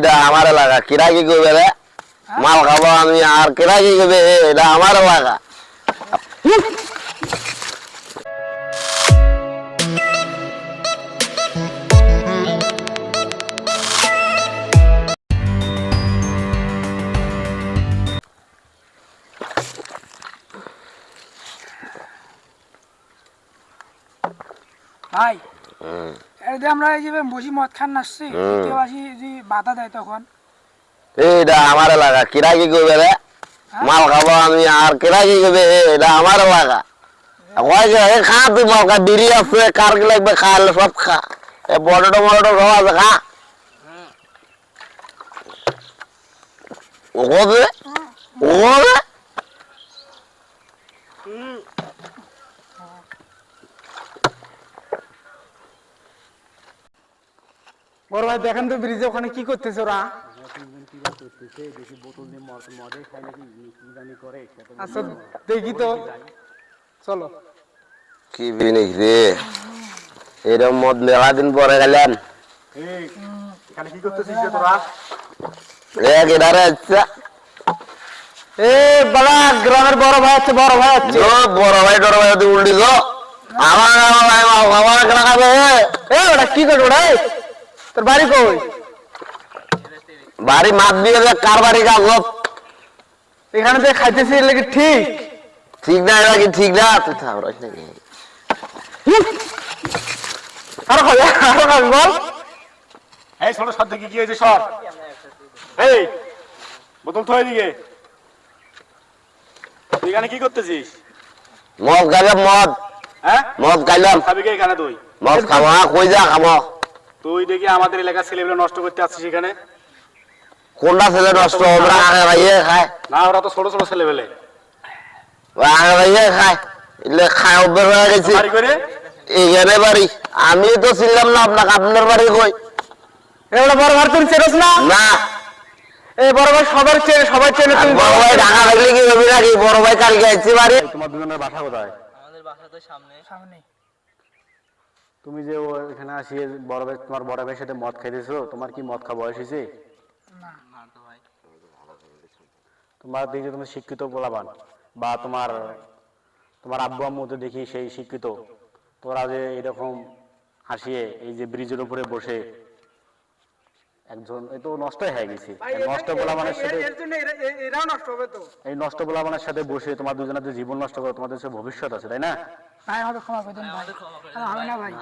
এইটা আমার এলাকা কিরা কি করবে রে মাল খাব আমি আর কিরা কি করবে এটা আমার এলাকা ভাই হুম। এর আমরা এই যে বসি মদ খান নাচছি আসি যদি বাধা দেয় তখন। এইটা আমার এলাকা কিরা কি করবে রে? মাল খাব আমি আর কিরা কি করবে এটা আমার এলাকা। খা তুই মাল খা বিড়ি আছে কার কি লাগবে খা সব খা। এ বড়টো বড়টো সব আছে খা। ওকে ওকে বড় ভাই দেখেন তো ব্রিজে ওখানে কি করতেছে ওরা। আচ্ছা দেখি তো। চলো। কি জিনিস রে? এরকম মদ মেলা দিন পরে গেলেন। এখানে কি করতেছিস তোরা? এক এধারে আচ্ছা এ বড়া গ্রামের বড় ভাই আছে বড় ভাই আছে। যো বড় ভাই টড় ভাই তুই উল্টি গো। আমার আমার ভাই খাব? না এ ওটা কি ওটা? এই? তোর বাড়ি কই? বাড়ি মাত দিয়ে কার বাড়ি কাগজ এখানে যে খাইতেছি লাগি ঠিক? ঠিক না এটা কি ঠিক না তুই রস নাকি আরও খাবি আরও খাবি বল। এই সর দেখি কি হয়েছে সর। এই বোতল থয়ে দিকে তুই এখানে কি করতেছিস? মদ খাইলাম মদ। হ্যাঁ? মদ খাইলাম। খাবি কে এখানে তুই? মদ খাব না কই যা খাব তুই দেখি আমাদের এলাকার ছেলেগুলো নষ্ট করতে আসছিস এখানে? কোনটা ছেলে নষ্ট ওরা আগে ভাইয়ে খায়। না ওরা তো ছোট ছোট ছেলে পেলে আগে ভাইয়ে খায়। এলে খায় অভ্যাস হয়ে গেছে। বাড়ি করে? বাড়ি। আমি তো ছিলাম না আপনাকে আপনার বাড়ি কই? এগুলো বড় ভাই তুমি চেনস না? না। এই বড় ভাই সবার চেনে সবাই চেনে তুমি বড় ভাই ঢাকা থাকলে কি হবে নাকি? বড় ভাই কালকে আসছে বাড়ি। তোমার দুজনের বাসা কোথায়? আমাদের বাসা তো সামনে। সামনে। তুমি যে এখানে আসিয়ে বড় ভাই তোমার বড় ভাইয়ের সাথে মদ খাইতেছো তোমার কি মদ খাওয়া বয়স হয়েছে? তোমার দেখি তুমি শিক্ষিত বলাবান বা তোমার তোমার আব্বু আম্মু তো দেখি সেই শিক্ষিত। তোরা যে এরকম আসিয়ে এই যে ব্রিজের উপরে বসে একজন এই তো নষ্ট হয়ে গেছে। নষ্ট বলা মানে সাথে এরাও নষ্ট হবে তো। এই নষ্ট বলা মানে সাথে বসে তোমার দুজনের যে জীবন নষ্ট করো তোমাদের ভবিষ্যৎ আছে তাই না? ভাই। আমাদের ক্ষমা করে দিন ভাই। হবে না ভাই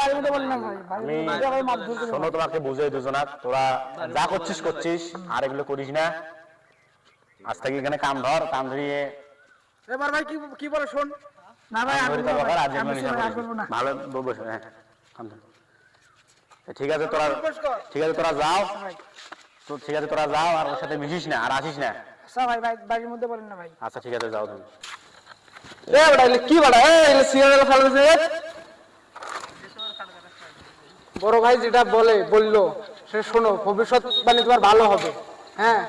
বাড়ির মধ্যে বলেন না ভাই বাড়ির ভাই মাপ ধরে শোনো তোমাকে বুঝাই দুজনা তোরা যা করছিস করছিস আর এগুলো করিস না। আজ থেকে এখানে কাম ধর কাম ধরিয়ে এবার ভাই কি কি বলে শোন? না ভাই আমি বলব ভালো বসে হ্যাঁ কাম ঠিক আছে তোরা ঠিক আছে তোরা যাও। তো ঠিক আছে তোরা যাও আর ওর সাথে মিশিস না আর আসিস না। আচ্ছা ভাই ভাই বাড়ির মধ্যে বলেন না ভাই। আচ্ছা ঠিক আছে যাও তুমি। কি বড়া? ভাই যেটা বলে, বলল, সে শোনো, ভবিষ্যৎ মানে তোমার ভালো হবে। হ্যাঁ?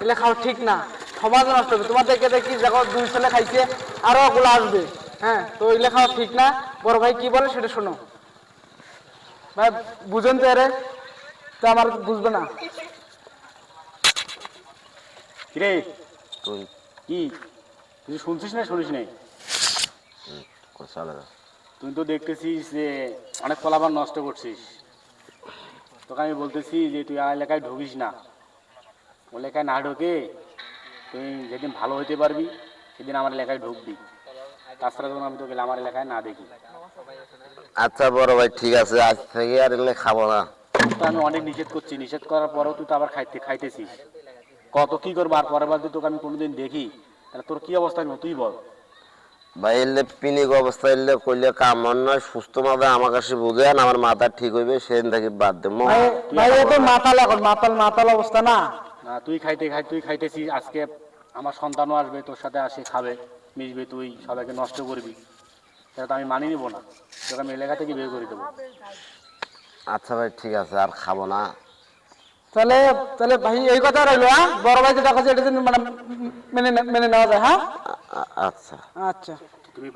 এলে খাও ঠিক না। সমাজ নষ্ট হবে। তোমার দেখে দেখি, দেখো, দুই ছেলে খাইছে, আরও ওগুলো আসবে। হ্যাঁ? তো এলে খাওয়া ঠিক না। বড় ভাই কি বলে, সেটা শোনো। ভাই, বুঝেন তো এরে? তো আমার বুঝবে না। কিরে? তুই কি? তুই শুনছিস না? শুনিস নাই? চলে যা। তুই তো দেখতেছিস যে অনেক ফলাফল নষ্ট করছিস। তোকে আমি বলতেছি যে তুই আমার এলাকায় ঢুকিস না। ও এলাকায় না ঢোকে তুই যেদিন ভালো হইতে পারবি সেদিন আমার এলাকায় ঢুকবি। তাছাড়া যখন আমি তোকে আমার এলাকায় না দেখি। আচ্ছা বড় ভাই ঠিক আছে আজ থেকে আর এগুলো খাব না। তো আমি অনেক নিষেধ করছি। নিষেধ করার পরেও তুই তো আবার খাইতে খাইতেছিস। কত কি করব? আর পরের বার যদি তোকে আমি কোনোদিন দেখি তাহলে তোর কি অবস্থা? তুই বল। ভাই এলে পিনিক অবস্থা এলে কইলে কাম নয় সুস্থ মাথা আমার কাছে বুঝেন আমার মাথা ঠিক হইবে সেদিন থেকে বাদ দেবো ভাই এ তো মাতাল এখন মাতাল মাতাল অবস্থা না? না তুই খাইতে খাই তুই খাইতেছিস আজকে আমার সন্তানও আসবে তোর সাথে আসে খাবে মিশবে তুই সবাইকে নষ্ট করবি। সেটা তো আমি মানি নিব না তোকে আমি এলাকা থেকে বের করে দেবো। আচ্ছা ভাই ঠিক আছে আর খাব না। তাহলে তাহলে ভাই এই কথা রইল হ্যাঁ? বড় ভাই যেটা কথা এটা মানে মেনে নে- মেনে নেওয়া যায় হ্যাঁ? আচ্ছা। আচ্ছা। তুমি